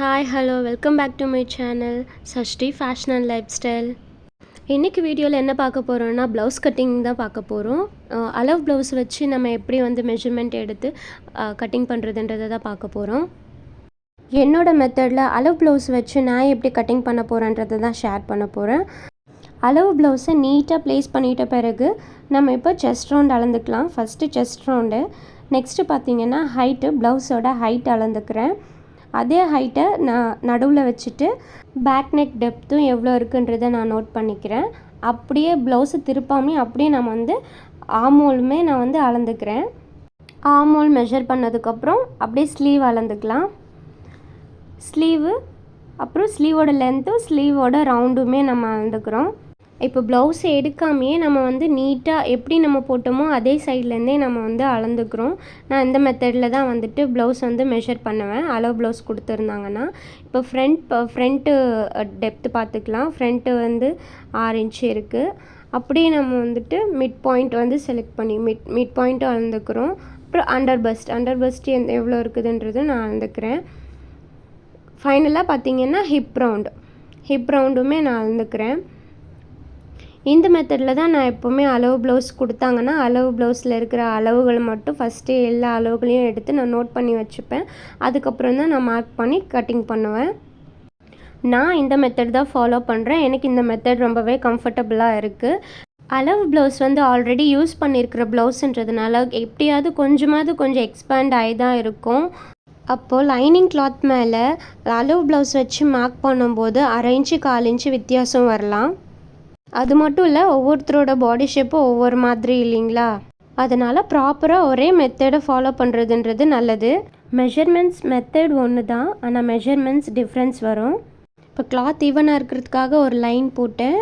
Hi hello welcome back to my channel Sashti fashion and lifestyle இன்றைக்கி வீடியோவில் என்ன பார்க்க போகிறோன்னா ப்ளவுஸ் கட்டிங் தான் பார்க்க போகிறோம் அளவு ப்ளவுஸ் வச்சு நம்ம எப்படி வந்து மெஷர்மெண்ட் எடுத்து கட்டிங் பண்ணுறதுன்றதை தான் பார்க்க போகிறோம் என்னோட மெத்தடில் அளவு ப்ளவுஸ் வச்சு நான் எப்படி கட்டிங் பண்ண போகிறேன்றதை தான் ஷேர் பண்ண போகிறேன் அளவு ப்ளவுஸை நீட்டாக ப்ளேஸ் பண்ணிட்ட பிறகு நம்ம இப்போ செஸ்ட் ரவுண்ட் அளந்துக்கலாம். ஃபஸ்ட்டு செஸ்ட் ரவுண்டு நெக்ஸ்ட்டு பார்த்திங்கன்னா ஹைட்டு ப்ளவுஸோட ஹைட் அளந்துக்கிறேன். அதே ஹைட்டை நான் நடுவில் வச்சுட்டு பேக் நெக் டெப்த்தும் எவ்வளோ இருக்குன்றதை நான் நோட் பண்ணிக்கிறேன். அப்படியே ப்ளவுஸை திருப்பாமே அப்படியே நம்ம வந்து ஆமோலுமே நான் வந்து அளந்துக்கிறேன். ஆமோல் மெஷர் பண்ணதுக்கப்புறம் அப்படியே ஸ்லீவ் அளந்துக்கலாம். ஸ்லீவு அப்புறம் ஸ்லீவோட லென்த்தும் ஸ்லீவோட ரவுண்டுமே நம்ம அளந்துக்கிறோம். இப்போ ப்ளவுஸ் எடுக்காமையே நம்ம வந்து நீட்டாக எப்படி நம்ம போட்டோமோ அதே சைட்லேருந்தே நம்ம வந்து அளந்துக்கிறோம். நான் இந்த மெத்தடில் தான் வந்துட்டு ப்ளவுஸ் வந்து மெஷர் பண்ணுவேன். அளவு ப்ளவுஸ் கொடுத்துருந்தாங்கன்னா இப்போ ஃப்ரண்ட் ஃப்ரண்ட்டு டெப்த்து பார்த்துக்கலாம். ஃப்ரண்ட்டு வந்து ஆறு இன்ச்சு இருக்குது அப்படியே நம்ம வந்துட்டு மிட் பாயிண்ட் வந்து செலக்ட் பண்ணி மிட் மிட் பாயிண்ட்டும் அளந்துக்கிறோம். அப்புறம் அண்டர் பஸ்ட் அண்டர் பஸ்ட் எந்த எவ்வளோ இருக்குதுன்றது நான் அளந்துக்கிறேன். ஃபைனலாக பார்த்தீங்கன்னா ஹிப் ரவுண்டு ஹிப் ரவுண்டுமே நான் அளந்துக்கிறேன். இந்த மெத்தடில் தான் நான் எப்போவுமே அளவு ப்ளவுஸ் கொடுத்தாங்கன்னா அளவு ப்ளவுஸில் இருக்கிற அளவுகளை மட்டும் ஃபஸ்ட்டு எல்லா அளவுகளையும் எடுத்து நான் நோட் பண்ணி வச்சுப்பேன். அதுக்கப்புறம் தான் நான் மார்க் பண்ணி கட்டிங் பண்ணுவேன். நான் இந்த மெத்தட் தான் ஃபாலோ பண்ணுறேன் எனக்கு இந்த மெத்தட் ரொம்பவே கம்ஃபர்டபுளாக இருக்குது அளவு ப்ளவுஸ் வந்து ஆல்ரெடி யூஸ் பண்ணியிருக்கிற ப்ளவுஸுன்றதுனால எப்படியாவது கொஞ்சமாவது கொஞ்சம் எக்ஸ்பேண்ட் ஆகி தான் இருக்கும். அப்போது லைனிங் கிளாத் மேலே அளவு ப்ளவுஸ் வச்சு மார்க் பண்ணும்போது அரை இன்ச்சு கால் இன்ச்சு வித்தியாசம் வரலாம். அது மட்டும் இல்லை ஒவ்வொருத்தரோட பாடி ஷேப்பும் ஒவ்வொரு மாதிரி இல்லைங்களா? அதனால் ப்ராப்பராக ஒரே மெத்தடை ஃபாலோ பண்ணுறதுன்றது நல்லது. மெஷர்மெண்ட்ஸ் மெத்தட் ஒன்று தான் ஆனால் மெஷர்மெண்ட்ஸ் டிஃப்ரென்ஸ் வரும். இப்போ கிளாத் ஈவனாக இருக்கிறதுக்காக ஒரு லைன் போட்டேன்.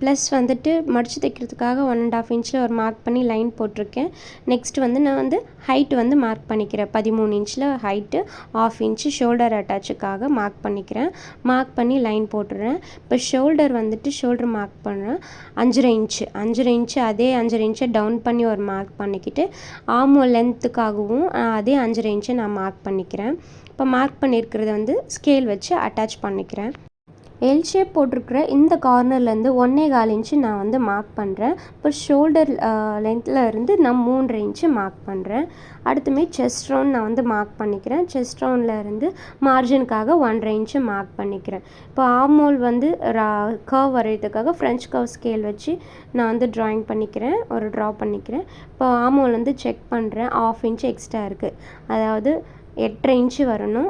ப்ளஸ் வந்துட்டு மடித்து தைக்கிறதுக்காக ஒன் அண்ட் ஆஃப் இன்ச்சில் ஒரு மார்க் பண்ணி லைன் போட்டிருக்கேன். நெக்ஸ்ட் வந்து நான் வந்து ஹைட் வந்து மார்க் பண்ணிக்கிறேன். பதிமூணு இன்ச்சில் ஹைட்டு ஆஃப் இன்ச்சு ஷோல்டர் அட்டாச்சுக்காக மார்க் பண்ணிக்கிறேன். மார்க் பண்ணி லைன் போட்டுடுறேன். இப்போ ஷோல்டர் வந்துட்டு ஷோல்டர் மார்க் பண்ணுறேன் அஞ்சரை இன்ச்சு அஞ்சரை இன்ச்சு அதே அஞ்சரை இன்ச்சை டவுன் பண்ணி ஒரு மார்க் பண்ணிக்கிட்டு ஆமோ லென்த்துக்காகவும் அதே அஞ்சரை இன்ச்சை நான் மார்க் பண்ணிக்கிறேன். இப்போ மார்க் பண்ணியிருக்கிறத வந்து ஸ்கேல் வச்சு அட்டாச் பண்ணிக்கிறேன். எல் ஷேப் போட்டிருக்கிற இந்த கார்னர்லேருந்து ஒன்றே கால் இன்ச்சு நான் வந்து மார்க் பண்ணுறேன் இப்போ ஷோல்டர் லென்த்தில் இருந்து நான் மூன்றரை இன்ச்சு மார்க் பண்ணுறேன் அடுத்துமே செஸ்ட் ரவுண்ட் நான் வந்து மார்க் பண்ணிக்கிறேன். செஸ்ட் ரவுண்டில் இருந்து மார்ஜினுக்காக ஒன்றரை இன்ச்சு மார்க் பண்ணிக்கிறேன். இப்போ ஆமோல் வந்து கர்வ் வரைகிறதுக்காக ஃப்ரெஞ்ச் கர்வ் ஸ்கேல் வச்சு நான் வந்து ட்ராயிங் பண்ணிக்கிறேன். ஒரு ட்ரா பண்ணிக்கிறேன். இப்போ ஆமோல் வந்து செக் பண்ணுறேன் ஆஃப் இன்ச்சு எக்ஸ்ட்ரா இருக்குது அதாவது எட்டரை இன்ச்சு வரணும்.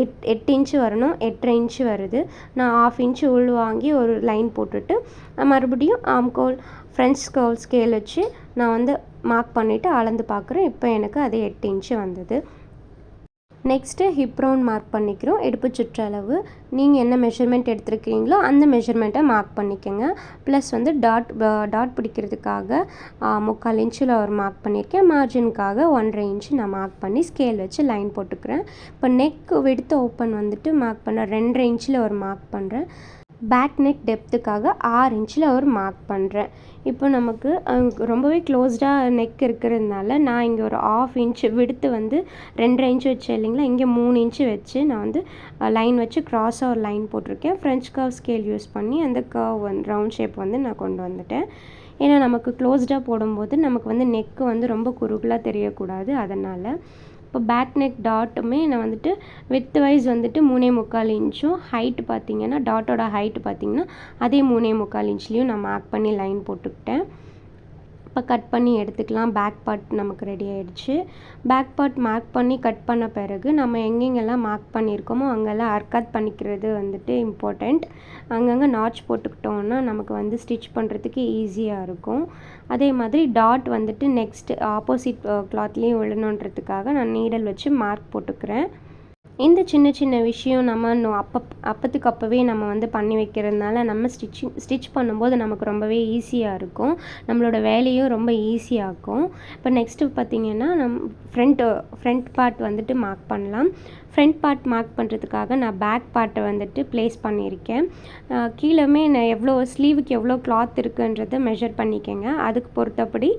எட் எட்டு இன்ச்சு வரணும் எட்டரை இன்ச்சு வருது. நான் ஆஃப் இன்ச்சு உள் வாங்கி ஒரு லைன் போட்டுட்டு மறுபடியும் ஆம்கோல் ஃப்ரெண்ட்ஸ் கர்வ் ஸ்கேல் வச்சு நான் வந்து மார்க் பண்ணிவிட்டு அளந்து பார்க்குறேன். இப்போ எனக்கு அது எட்டு இன்ச்சு வந்தது. நெக்ஸ்ட்டு ஹிப் ரவுண்ட் மார்க் பண்ணிக்கிறோம். இடுப்பு சுற்றளவு. நீங்கள் என்ன மெஷர்மெண்ட் எடுத்துருக்கீங்களோ அந்த மெஷர்மெண்ட்டை மார்க் பண்ணிக்கோங்க. ப்ளஸ் வந்து டாட் டாட் பிடிக்கிறதுக்காக முக்கால் இன்ச்சில் ஒரு மார்க் பண்ணியிருக்கேன் மார்ஜினுக்காக ஒன்றரை இன்ச்சு நான் மார்க் பண்ணி ஸ்கேல் வச்சு லைன் போட்டுக்கிறேன். இப்போ நெக் விடுத்து ஓப்பன் வந்துட்டு மார்க் பண்ண ரெண்டரை இன்ச்சில் ஒரு மார்க் பண்ணுறேன் பேக் நெக் டெப்த்துக்காக ஆறு இன்ச்சில் ஒரு மார்க் பண்ணுறேன். இப்போ நமக்கு ரொம்பவே க்ளோஸ்டாக நெக் இருக்கிறதுனால நான் இங்கே ஒரு ஆஃப் இன்ச் விடுத்து வந்து ரெண்டரை இன்ச்சு வச்சேன் இல்லைங்களா? இங்கே மூணு இன்ச்சு வச்சு நான் வந்து லைன் வச்சு க்ராஸாக ஒரு லைன் போட்டிருக்கேன். ஃப்ரெஞ்ச் கர்வ் ஸ்கேல் யூஸ் பண்ணி அந்த கர்வ் வந்து ரவுண்ட் ஷேப் வந்து நான் கொண்டு வந்துட்டேன். ஏன்னா நமக்கு க்ளோஸ்டாக போடும்போது நமக்கு வந்து நெக்கு வந்து ரொம்ப குறுகலாக தெரியக்கூடாது. அதனால் இப்போ பேக் நெக் டாட்டுமே நான் வந்துட்டு வித் வைஸ் வந்துட்டு மூணே முக்கால் இன்ச்சும் ஹைட்டு பார்த்தீங்கன்னா டாட்டோட ஹைட்டு பார்த்தீங்கன்னா அதே மூணே முக்கால் இன்ச்லேயும் நான் மார்க் பண்ணி லைன் போட்டுக்கிட்டேன். இப்போ கட் பண்ணி எடுத்துக்கலாம். பேக் பார்ட் நமக்கு ரெடி ஆகிடுச்சு பேக் பார்ட் மார்க் பண்ணி கட் பண்ண பிறகு நம்ம எங்கெங்கெல்லாம் மார்க் பண்ணியிருக்கோமோ அங்கெல்லாம் அர்க்காத் பண்ணிக்கிறது வந்துட்டு இம்பார்ட்டண்ட் அங்கங்கே நாட்ச் போட்டுக்கிட்டோன்னா நமக்கு வந்து ஸ்டிச் பண்ணுறதுக்கு ஈஸியாக இருக்கும். அதே மாதிரி டாட் வந்துட்டு நெக்ஸ்ட் ஆப்போசிட் கிளாத்லேயும் விழணுன்றதுக்காக நான் நீடல் வச்சு மார்க் போட்டுக்கிறேன். இந்த சின்ன சின்ன விஷயம் நம்ம இன்னும் அப்போ அப்பத்துக்கு அப்போவே நம்ம வந்து பண்ணி வைக்கிறதுனால நம்ம ஸ்டிச்சிங் ஸ்டிச் பண்ணும்போது நமக்கு ரொம்பவே ஈஸியாக இருக்கும். நம்மளோட வேலையும் ரொம்ப ஈஸியாகும் இப்போ நெக்ஸ்ட்டு பார்த்திங்கன்னா நம் ஃப்ரண்ட் ஃப்ரண்ட் பார்ட் வந்துட்டு மார்க் பண்ணலாம். ஃப்ரண்ட் பார்ட் மார்க் பண்ணுறதுக்காக நான் பேக் பார்ட்டை வந்துட்டு ப்ளேஸ் பண்ணியிருக்கேன். கீழேமே நான் எவ்வளோ ஸ்லீவுக்கு எவ்வளோ கிளாத் இருக்குன்றதை மெஷர் பண்ணிக்கோங்க. அதுக்கு பொறுத்தபடி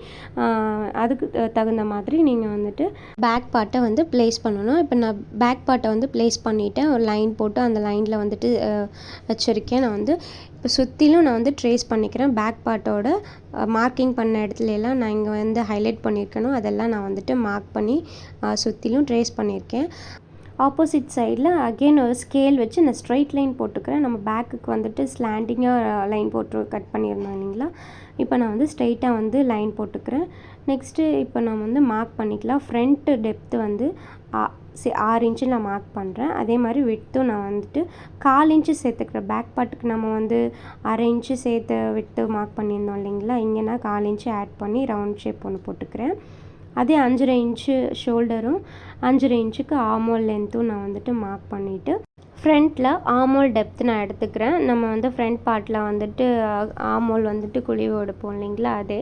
அதுக்கு தகுந்த மாதிரி நீங்கள் வந்துட்டு பேக் பார்ட்டை வந்து ப்ளேஸ் பண்ணணும். இப்போ நான் பேக் பார்ட்டை வந்து ப்ளேஸ் பண்ணிவிட்டேன் ஒரு லைன் போட்டு அந்த லைனில் வந்துட்டு வச்சுருக்கேன். நான் வந்து இப்போ சுற்றிலும் நான் வந்து ட்ரேஸ் பண்ணிக்கிறேன். பேக் பார்ட்டோட மார்க்கிங் பண்ண இடத்துல எல்லாம் நான் இங்கே வந்து ஹைலைட் பண்ணியிருக்கணும். அதெல்லாம் நான் வந்துட்டு மார்க் பண்ணி சுற்றிலும் ட்ரேஸ் பண்ணியிருக்கேன். ஆப்போசிட் சைடில் அகெயின் ஒரு ஸ்கேல் வச்சு நான் ஸ்ட்ரைட் லைன் போட்டுக்கிறேன். நம்ம பேக்குக்கு வந்துட்டு ஸ்லாண்டிங்காக லைன் uh, போட்டு கட் பண்ணியிருந்தோம் இல்லைங்களா? இப்போ நான் வந்து ஸ்ட்ரைட்டாக வந்து லைன் போட்டுக்கிறேன். நெக்ஸ்ட்டு இப்போ நான் வந்து மார்க் பண்ணிக்கலாம். ஃப்ரண்ட்டு டெப்த்து வந்து ஆறு இன்ச்சு நான் மார்க் பண்ணுறேன் அதே மாதிரி விட்த்தும் நான் வந்துட்டு கால் இன்ச்சு சேர்த்துக்கிறேன். பேக் பார்ட்டுக்கு நம்ம வந்து அரை இன்ச்சு சேர்த்து விட்டு மார்க் பண்ணியிருந்தோம் இல்லைங்களா? இங்கே நான் கால் இன்ச்சு ஆட் பண்ணி ரவுண்ட் ஷேப் ஒன்று போட்டுக்கிறேன். அதே அஞ்சரை இன்ச்சு ஷோல்டரும் அஞ்சரை இன்ச்சுக்கு ஆமோல் லென்த்தும் நான் வந்துட்டு மார்க் பண்ணிவிட்டு ஃப்ரண்ட்டில் ஆமோல் டெப்த் நான் எடுத்துக்கிறேன். நம்ம வந்து ஃப்ரண்ட் பார்ட்டில் வந்துட்டு ஆமோல் வந்துட்டு குழிவு எடுப்போம் இல்லைங்களா? அது.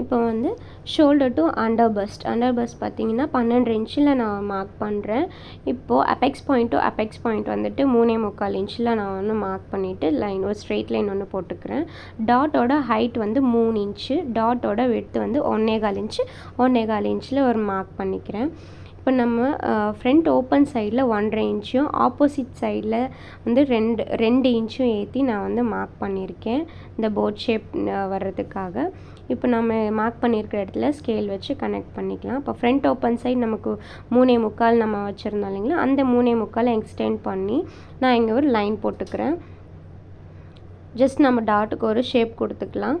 இப்போ வந்து shoulder to under bust under bust பார்த்தீங்கன்னா பன்னெண்டு இன்ச்சில் நான் மார்க் பண்ணுறேன் இப்போது apex point to apex point வந்துட்டு மூணே முக்கால் இன்ச்சில் நான் வந்து மார்க் பண்ணிவிட்டு லைன் ஒரு ஸ்ட்ரெயிட் லைன் ஒன்று போட்டுக்கிறேன். டாட்டோட ஹைட் வந்து மூணு இன்ச்சு டாட்டோட விட்த் வந்து ஒன்னே கால் இன்ச்சு ஒன்னே கால் இன்ச்சில் ஒரு மார்க் பண்ணிக்கிறேன். இப்போ நம்ம ஃப்ரண்ட் ஓப்பன் சைடில் ஒன்றரை இன்ச்சும் ஆப்போசிட் சைடில் வந்து ரெண்டு ரெண்டு இன்ச்சும் ஏற்றி நான் வந்து மார்க் பண்ணியிருக்கேன். இந்த போட் ஷேப் வர்றதுக்காக. இப்போ நம்ம மார்க் பண்ணியிருக்கிற இடத்துல ஸ்கேல் வச்சு கனெக்ட் பண்ணிக்கலாம். இப்போ ஃப்ரண்ட் ஓப்பன் சைடு நமக்கு மூணே முக்கால் நம்ம வச்சுருந்தோம் இல்லைங்களா? அந்த மூணே முக்கால் எக்ஸ்டெண்ட் பண்ணி நான் இங்கே ஒரு லைன் போட்டுக்கிறேன். ஜஸ்ட் நம்ம டாட்டுக்கு ஒரு ஷேப் கொடுத்துக்கலாம்.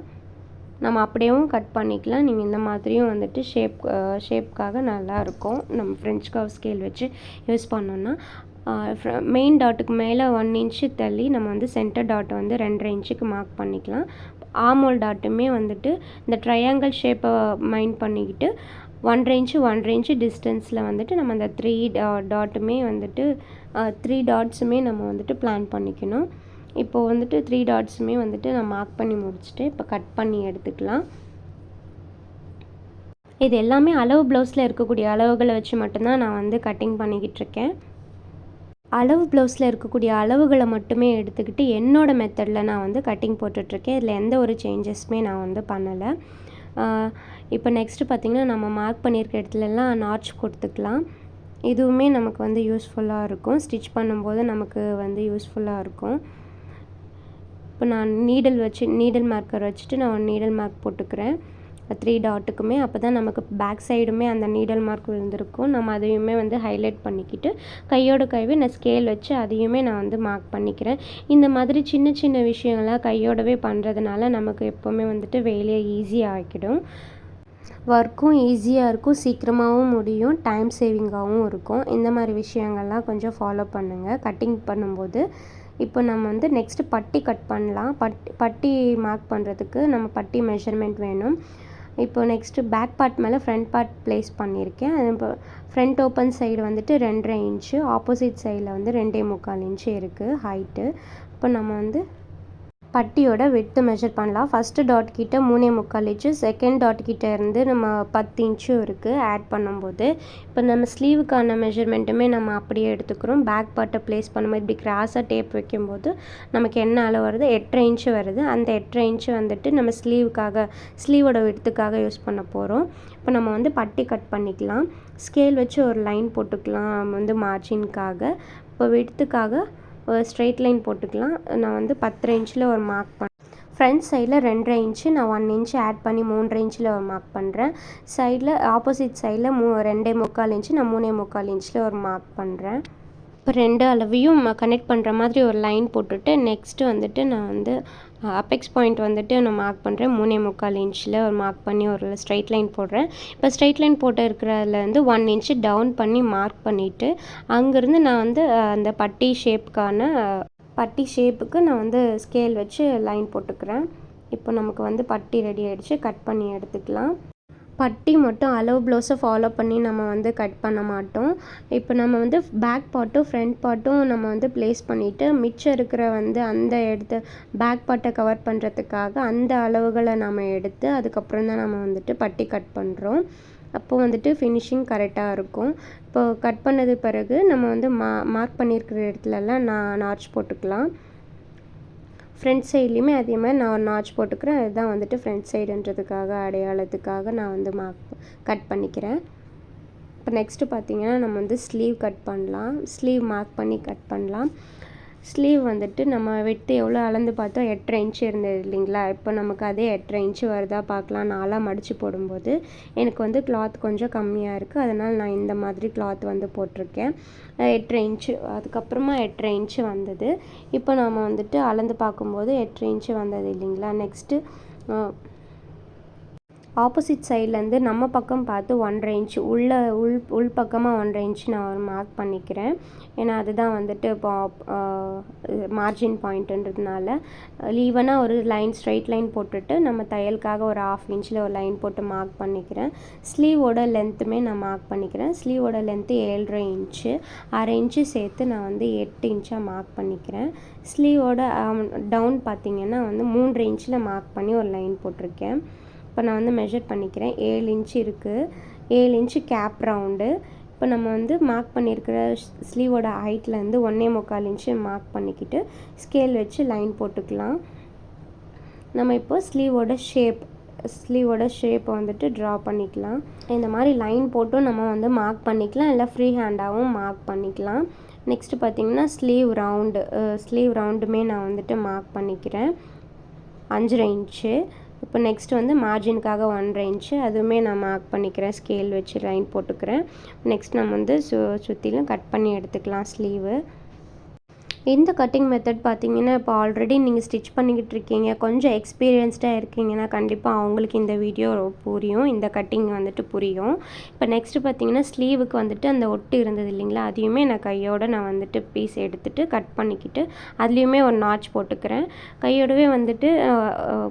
நம்ம அப்படியேவும் கட் பண்ணிக்கலாம். நீங்கள் இந்த மாதிரியும் வந்துட்டு ஷேப் ஷேப்க்காக நல்லாயிருக்கும். நம்ம ஃப்ரெஞ்ச் கவ் ஸ்கேல் வச்சு யூஸ் பண்ணோன்னா மெயின் டாட்டுக்கு மேலே ஒன் இன்ச்சு தள்ளி நம்ம வந்து சென்டர் டாட்டை வந்து ரெண்டரை இன்ச்சுக்கு மார்க் பண்ணிக்கலாம். ஆமோல் டாட்டுமே வந்துட்டு இந்த ட்ரையாங்கிள் ஷேப்பை மைண்ட் பண்ணிக்கிட்டு ஒன்றரை இன்ச்சு ஒன்றரை இன்ச்சு டிஸ்டன்ஸில் வந்துட்டு நம்ம அந்த த்ரீ டாட்டுமே வந்துட்டு த்ரீ டாட்ஸுமே நம்ம வந்துட்டு பிளான் பண்ணிக்கணும். இப்போது வந்துட்டு த்ரீ டாட்ஸுமே வந்துட்டு நான் மார்க் பண்ணி முடிச்சுட்டு இப்போ கட் பண்ணி எடுத்துக்கலாம். இது எல்லாமே அளவு ப்ளவுஸில் இருக்கக்கூடிய அளவுகளை வச்சு மட்டும்தான் நான் வந்து கட்டிங் பண்ணிக்கிட்டு இருக்கேன். அளவு ப்ளவுஸில் இருக்கக்கூடிய அளவுகளை மட்டுமே எடுத்துக்கிட்டு என்னோடய மெத்தடில் நான் வந்து கட்டிங் போட்டுட்ருக்கேன் இதில் எந்த ஒரு சேஞ்சஸுமே நான் வந்து பண்ணலை. இப்போ நெக்ஸ்ட்டு பார்த்திங்கன்னா நம்ம மார்க் பண்ணியிருக்க இடத்துலலாம் நார்ச் கொடுத்துக்கலாம். இதுவுமே நமக்கு வந்து யூஸ்ஃபுல்லாக இருக்கும். ஸ்டிச் பண்ணும்போது நமக்கு வந்து யூஸ்ஃபுல்லாக இருக்கும். இப்போ நான் நீடல் வச்சு நீடல் மார்க்கர் வச்சுட்டு நான் ஒரு நீடல் மார்க் போட்டுக்கிறேன். த்ரீ டாட்டுக்குமே அப்போ தான் நமக்கு பேக் சைடுமே அந்த நீடல் மார்க் விழுந்திருக்கும். நம்ம அதையுமே வந்து ஹைலைட் பண்ணிக்கிட்டு கையோட கைவே நான் ஸ்கேல் வச்சு அதையுமே நான் வந்து மார்க் பண்ணிக்கிறேன். இந்த மாதிரி சின்ன சின்ன விஷயங்கள்லாம் கையோடவே பண்ணுறதுனால நமக்கு எப்போவுமே வந்துட்டு வேலையை ஈஸியாக ஆக்கிடும் ஒர்க்கும் ஈஸியாக இருக்கும். சீக்கிரமாகவும் முடியும். டைம் சேவிங்காகவும் இருக்கும். இந்த மாதிரி விஷயங்கள்லாம் கொஞ்சம் ஃபாலோ பண்ணுங்கள் கட்டிங் பண்ணும்போது இப்போ நம்ம வந்து நெக்ஸ்ட்டு பட்டி கட் பண்ணலாம். பட் பட்டி மார்க் பண்ணுறதுக்கு நம்ம பட்டி மெஷர்மெண்ட் வேணும். இப்போ நெக்ஸ்ட்டு பேக் பார்ட் மேலே ஃப்ரண்ட் பார்ட் ப்ளேஸ் பண்ணியிருக்கேன். அது இப்போ ஃப்ரண்ட் ஓப்பன் சைடு வந்துட்டு ரெண்டரை இன்ச்சு ஆப்போசிட் சைடில் வந்து ரெண்டே முக்கால் இன்ச்சு இருக்குது ஹைட்டு இப்போ நம்ம வந்து பட்டியோட விட்டு மெஷர் பண்ணலாம். ஃபஸ்ட்டு டாட் கிட்ட மூணே முக்கால் இன்ச்சு செகண்ட் டாட் கிட்ட இருந்து நம்ம பத்து இன்ச்சும் இருக்குது ஆட் பண்ணும்போது. இப்போ நம்ம ஸ்லீவுக்கான மெஷர்மெண்ட்டுமே நம்ம அப்படியே எடுத்துக்கிறோம். பேக் பார்ட்டை ப்ளேஸ் பண்ணும்போது இப்படி கிராஸாக டேப் வைக்கும்போது நமக்கு என்ன அளவு வருது? எட்டரை இன்ச்சு வருது. அந்த எட்டரை இன்ச்சு வந்துட்டு நம்ம ஸ்லீவுக்காக ஸ்லீவோட விடுத்துக்காக யூஸ் பண்ண போகிறோம் இப்போ நம்ம வந்து பட்டி கட் பண்ணிக்கலாம். ஸ்கேல் வச்சு ஒரு லைன் போட்டுக்கலாம். வந்து மார்ஜின்காக இப்போ விடுத்துக்காக ஒரு ஸ்ட்ரெயிட் லைன் போட்டுக்கலாம். நான் வந்து பத்தரை இன்ச்சில் ஒரு மார்க் பண்ணேன் ஃப்ரண்ட் சைடில் ரெண்டரை இன்ச்சு நான் ஒன் இன்ச்சு ஆட் பண்ணி மூன்றரை இன்ச்சில் ஒரு மார்க் பண்ணுறேன் சைடில் ஆப்போசிட் சைடில் மூ ரெண்டே முக்கால் இன்ச்சு நான் மூணே முக்கால் இன்ச்சில் ஒரு மார்க் பண்ணுறேன் இப்போ ரெண்டு அளவையும் கனெக்ட் பண்ணுற மாதிரி ஒரு லைன் போட்டுட்டு நெக்ஸ்ட்டு வந்துட்டு நான் வந்து அப்பெக்ஸ் பாயிண்ட் வந்துட்டு நான் மார்க் பண்ணுறேன் மூணே முக்கால் இன்ச்சில் ஒரு மார்க் பண்ணி ஒரு ஸ்ட்ரைட் லைன் போடுறேன். இப்போ ஸ்ட்ரைட் லைன் போட்டு இருக்கிறதுல வந்து ஒன் இன்ச்சு டவுன் பண்ணி மார்க் பண்ணிவிட்டு அங்கேருந்து நான் வந்து அந்த பட்டி ஷேப்புக்கான பட்டி ஷேப்புக்கு நான் வந்து ஸ்கேல் வச்சு லைன் போட்டுக்கிறேன். இப்போ நமக்கு வந்து பட்டி ரெடி ஆகிடுச்சு கட் பண்ணி எடுத்துக்கலாம். பட்டி மட்டும் அளவு ப்ளவுஸை ஃபாலோ பண்ணி நம்ம வந்து கட் பண்ண மாட்டோம். இப்போ நம்ம வந்து பேக் பார்ட்டும் ஃப்ரண்ட் பார்ட்டும் நம்ம வந்து ப்ளேஸ் பண்ணிவிட்டு மிச்சம் இருக்கிற வந்து அந்த எடுத்து பேக் பார்ட்டை கவர் பண்ணுறதுக்காக அந்த அளவுகளை நம்ம எடுத்து அதுக்கப்புறம் தான் நம்ம வந்துட்டு பட்டி கட் பண்ணுறோம் அப்போது வந்துட்டு ஃபினிஷிங் கரெக்டாக இருக்கும். இப்போ கட் பண்ணது பிறகு நம்ம வந்து மா மார்க் பண்ணியிருக்கிற இடத்துலலாம் நான் நார்ச் போட்டுக்கலாம். ஃப்ரண்ட் சைட்லேயுமே அதே மாதிரி நான் நாச் போட்டுக்கிறேன். அதுதான் வந்துட்டு ஃப்ரண்ட் சைடுன்றதுக்காக அடையாளத்துக்காக நான் வந்து மார்க் கட் பண்ணிக்கிறேன். இப்போ நெக்ஸ்ட்டு பார்த்தீங்கன்னா நம்ம வந்து ஸ்லீவ் கட் பண்ணலாம். ஸ்லீவ் மார்க் பண்ணி கட் பண்ணலாம். ஸ்லீவ் வந்துட்டு நம்ம வெட்டு எவ்வளோ அளந்து பார்த்தோம் எட்டரை இன்ச்சு இருந்தது இல்லைங்களா? இப்போ நமக்கு அதே எட்டரை இன்ச்சு வருதா பார்க்கலாம். நாளாக மடித்து போடும்போது எனக்கு வந்து கிளாத் கொஞ்சம் கம்மியாக இருக்குது அதனால் நான் இந்த மாதிரி கிளாத் வந்து போட்டிருக்கேன். எட்டரை இன்ச்சு அதுக்கப்புறமா எட்டரை இன்ச்சு வந்தது. இப்போ நாம் வந்துட்டு அளந்து பார்க்கும்போது எட்டரை இன்ச்சு வந்தது இல்லைங்களா? நெக்ஸ்ட்டு ஆப்போசிட் சைட்லேருந்து நம்ம பக்கம் பார்த்து ஒன்றரை இன்ச் உள்ள உள் உள் பக்கமாக ஒன்றரை இன்ச் நான் மார்க் பண்ணிக்கிறேன். ஏன்னா அதுதான் வந்துட்டு இப்போ மார்ஜின் பாயிண்ட்டுன்றதுனால லீவனாக ஒரு லைன் ஸ்ட்ரைட் லைன் போட்டுட்டு நம்ம தையலுக்காக ஒரு ஆஃப் இன்ச்சில் ஒரு லைன் போட்டு மார்க் பண்ணிக்கிறேன். ஸ்லீவோட லென்த்துமே நான் மார்க் பண்ணிக்கிறேன். ஸ்லீவோட லென்த்து ஏழரை இன்ச்சு அரை இன்ச்சு சேர்த்து நான் வந்து எட்டு இன்ச்சாக மார்க் பண்ணிக்கிறேன். ஸ்லீவோட டவுன் பார்த்திங்கன்னா வந்து மூன்று இன்ச்சில் மார்க் பண்ணி ஒரு லைன் போட்டிருக்கேன். இப்போ நான் வந்து மெஷர் பண்ணிக்கிறேன். ஏழு இன்ச்சு இருக்குது ஏழு இன்ச்சு கேப் ரவுண்டு இப்போ நம்ம வந்து மார்க் பண்ணியிருக்கிற ஸ்லீவோட ஹைட்லேருந்து ஒன்றே முக்கால் இன்ச்சு மார்க் பண்ணிக்கிட்டு ஸ்கேல் வச்சு லைன் போட்டுக்கலாம். நம்ம இப்போ ஸ்லீவோட ஷேப் ஸ்லீவோட ஷேப்பை வந்துட்டு ட்ரா பண்ணிக்கலாம். இந்த மாதிரி லைன் போட்டும் நம்ம வந்து மார்க் பண்ணிக்கலாம். இல்லை ஃப்ரீ ஹேண்டாகவும் மார்க் பண்ணிக்கலாம். நெக்ஸ்ட்டு பார்த்திங்கன்னா ஸ்லீவ் ரவுண்டு ஸ்லீவ் ரவுண்டுமே நான் வந்துட்டு மார்க் பண்ணிக்கிறேன். அஞ்சரை இன்ச்சு இப்போ நெக்ஸ்ட் வந்து மார்ஜினுக்காக ஒன்றரை இன்ச்சு அதுவுமே நான் மார்க் பண்ணிக்கிறேன். ஸ்கேல் வச்சு லைன் போட்டுக்கிறேன். நெக்ஸ்ட் நம்ம வந்து சு சுற்றிலும் கட் பண்ணி எடுத்துக்கலாம் ஸ்லீவு இந்த கட்டிங் மெத்தட் பார்த்தீங்கன்னா இப்போ ஆல்ரெடி நீங்கள் ஸ்டிச் பண்ணிக்கிட்டு இருக்கீங்க. கொஞ்சம் எக்ஸ்பீரியன்ஸ்டாக இருக்கீங்கன்னா கண்டிப்பாக அவங்களுக்கு இந்த வீடியோ புரியும். இந்த கட்டிங் வந்துட்டு புரியும். இப்போ நெக்ஸ்ட்டு பார்த்தீங்கன்னா ஸ்லீவுக்கு வந்துட்டு அந்த ஒட்டு இருந்தது இல்லைங்களா? அதையுமே நான் கையோடு நான் வந்துட்டு பீஸ் எடுத்துகிட்டு கட் பண்ணிக்கிட்டு அதுலேயுமே ஒரு நாச் போட்டுக்கிறேன். கையோடவே வந்துட்டு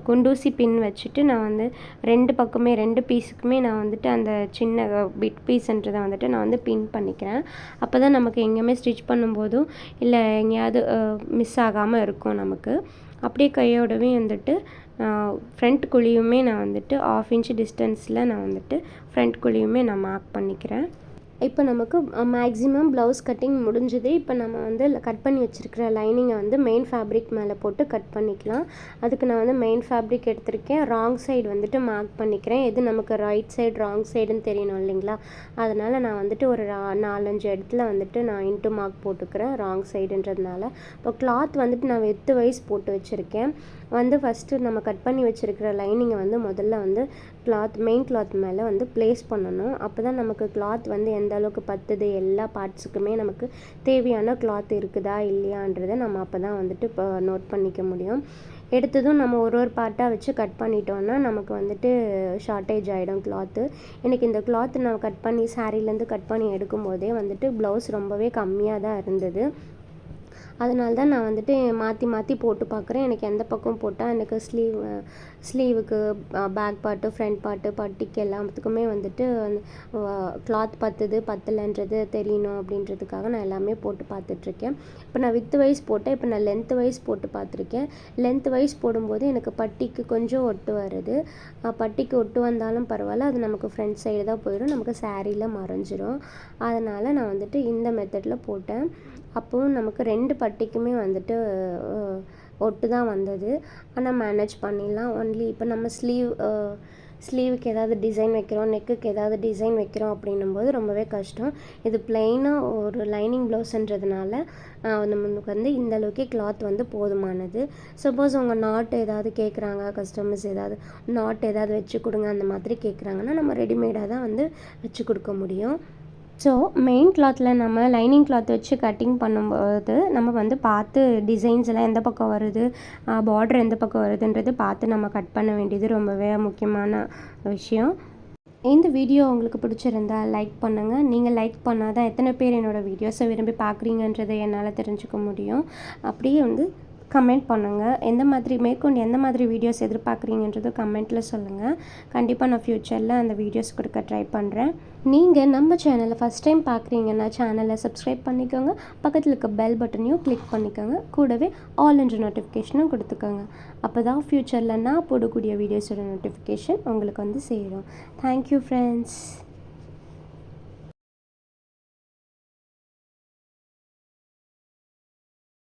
குண்டூசி பின் வச்சுட்டு நான் வந்து ரெண்டு பக்கமே ரெண்டு பீஸுக்குமே நான் வந்துட்டு அந்த சின்ன பிட் பீஸ்ன்றதை வந்துட்டு நான் வந்து பின் பண்ணிக்கிறேன். அப்போ தான் நமக்கு எங்கேயுமே ஸ்டிச் பண்ணும்போதும் இல்லை எங்கேயாவது எங்கேயாவது மிஸ் ஆகாமல் இருக்கும் நமக்கு. அப்படியே கையோடவே வந்துட்டு ஃப்ரண்ட் குழியுமே நான் வந்துட்டு ஆஃப் இன்ச் டிஸ்டன்ஸில் நான் வந்துட்டு ஃப்ரண்ட் குழியுமே நான் மார்க் பண்ணிக்கிறேன். இப்போ நமக்கு மேக்ஸிமம் ப்ளவுஸ் கட்டிங் முடிஞ்சது. இப்போ நம்ம வந்து கட் பண்ணி வச்சுருக்கிற லைனிங்கை வந்து மெயின் ஃபேப்ரிக் மேலே போட்டு கட் பண்ணிக்கலாம். அதுக்கு நான் வந்து மெயின் ஃபேப்ரிக் எடுத்திருக்கேன். ராங் சைடு வந்துட்டு மார்க் பண்ணிக்கிறேன். எது நமக்கு ரைட் சைடு ராங் சைடுன்னு தெரியணும் இல்லைங்களா? அதனால் நான் வந்துட்டு ஒரு நாலஞ்சு இடத்துல வந்துட்டு நான் இன்ட்டு மார்க் போட்டுக்கிறேன் ராங் சைடுன்றதுனால இப்போ கிளாத் வந்துட்டு நான் எத்து வைஸ் போட்டு வச்சுருக்கேன். வந்து ஃபஸ்ட்டு நம்ம கட் பண்ணி வச்சுருக்கிற லைனிங்கை வந்து முதல்ல வந்து கிளாத் மெயின் கிளாத் மேலே வந்து ப்ளேஸ் பண்ணணும். அப்போ தான் நமக்கு கிளாத் வந்து எந்த அளவுக்கு பத்துது எல்லா பார்ட்ஸுக்குமே நமக்கு தேவையான கிளாத் இருக்குதா இல்லையான்றதை நம்ம அப்போ தான் வந்துட்டு இப்போ நோட் பண்ணிக்க முடியும். எடுத்ததும் நம்ம ஒரு ஒரு பார்ட்டாக வச்சு கட் பண்ணிட்டோன்னா நமக்கு வந்துட்டு ஷார்ட்டேஜ் ஆகிடும் கிளாத்து எனக்கு இந்த கிளாத் நான் கட் பண்ணி சாரீலேருந்து கட் பண்ணி எடுக்கும்போதே வந்துட்டு ப்ளவுஸ் ரொம்பவே கம்மியாக தான் இருந்தது. அதனால தான் நான் வந்துட்டு மாற்றி மாற்றி போட்டு பார்க்குறேன். எனக்கு எந்த பக்கம் போட்டால் எனக்கு ஸ்லீவ் ஸ்லீவுக்கு பேக் பார்ட்டு ஃப்ரண்ட் பார்ட்டு பட்டிக்கு எல்லாத்துக்குமே வந்துட்டு கிளாத் பத்துது பத்தலைன்றது தெரியணும் அப்படின்றதுக்காக நான் எல்லாமே போட்டு பார்த்துட்ருக்கேன். இப்போ நான் வித்து வைஸ் போட்டேன். இப்போ நான் லென்த் வைஸ் போட்டு பார்த்துருக்கேன். லென்த் வைஸ் போடும்போது எனக்கு பட்டிக்கு கொஞ்சம் ஒட்டு வருது. பட்டிக்கு ஒட்டு வந்தாலும் பரவாயில்ல. அது நமக்கு ஃப்ரண்ட் சைடு தான் போயிடும். நமக்கு சாரியில் மறைஞ்சிரும். அதனால் நான் வந்துட்டு இந்த மெத்தடில் போட்டேன். அப்போவும் நமக்கு ரெண்டு பட்டிக்குமே வந்துட்டு ஒட்டு தான் வந்தது. ஆனால் மேனேஜ் பண்ணிடலாம். ஒன்லி இப்போ நம்ம ஸ்லீவ் ஸ்லீவுக்கு ஏதாவது டிசைன் வைக்கிறோம் நெக்குக்கு ஏதாவது டிசைன் வைக்கிறோம் அப்படின்னும் போது ரொம்பவே கஷ்டம். இது பிளெயினாக ஒரு லைனிங் ப்ளவுஸ்ன்றதுனால நம்மளுக்கு வந்து இந்த அளவுக்கே கிளாத் வந்து போதுமானது. சப்போஸ் அவங்க நாட் ஏதாவது கேட்குறாங்க கஸ்டமர்ஸ் ஏதாவது நாட் ஏதாவது வச்சு கொடுங்க அந்த மாதிரி கேட்குறாங்கன்னா நம்ம ரெடிமேடாக தான் வந்து வச்சு கொடுக்க முடியும். ஸோ மெயின் கிளாத்தில் நம்ம லைனிங் கிளாத் வச்சு கட்டிங் பண்ணும்போது நம்ம வந்து பார்த்து டிசைன்ஸ் எல்லாம் எந்த பக்கம் வருது? பார்டர் எந்த பக்கம் வருதுன்றது பார்த்து நம்ம கட் பண்ண வேண்டியது ரொம்பவே முக்கியமான விஷயம். இந்த வீடியோ உங்களுக்கு பிடிச்சிருந்தா லைக் பண்ணுங்கள் நீங்கள் லைக் பண்ணால் தான் எத்தனை பேர் என்னோடய வீடியோஸை விரும்பி பார்க்குறீங்கன்றதை என்னால் தெரிஞ்சுக்க முடியும். அப்படியே வந்து கமெண்ட் பண்ணுங்கள் எந்த மாதிரி மேற்கொண்டு எந்த மாதிரி வீடியோஸ் எதிர்பார்க்குறீங்கன்றதும் கமெண்ட்டில் சொல்லுங்கள் கண்டிப்பாக நான் ஃப்யூச்சரில் அந்த வீடியோஸ் கொடுக்க ட்ரை பண்ணுறேன் நீங்கள் நம்ம சேனலை ஃபஸ்ட் டைம் பார்க்குறீங்கன்னா சேனலை சப்ஸ்கிரைப் பண்ணிக்கோங்க. பக்கத்தில் இருக்க பெல் பட்டனையும் கிளிக் பண்ணிக்கோங்க. கூடவே ஆல் என்ற நோட்டிஃபிகேஷனும் கொடுத்துக்கோங்க. அப்போ தான் ஃப்யூச்சரில் நான் போடக்கூடிய வீடியோஸோட நோட்டிஃபிகேஷன் உங்களுக்கு வந்து சேரும். Thank you friends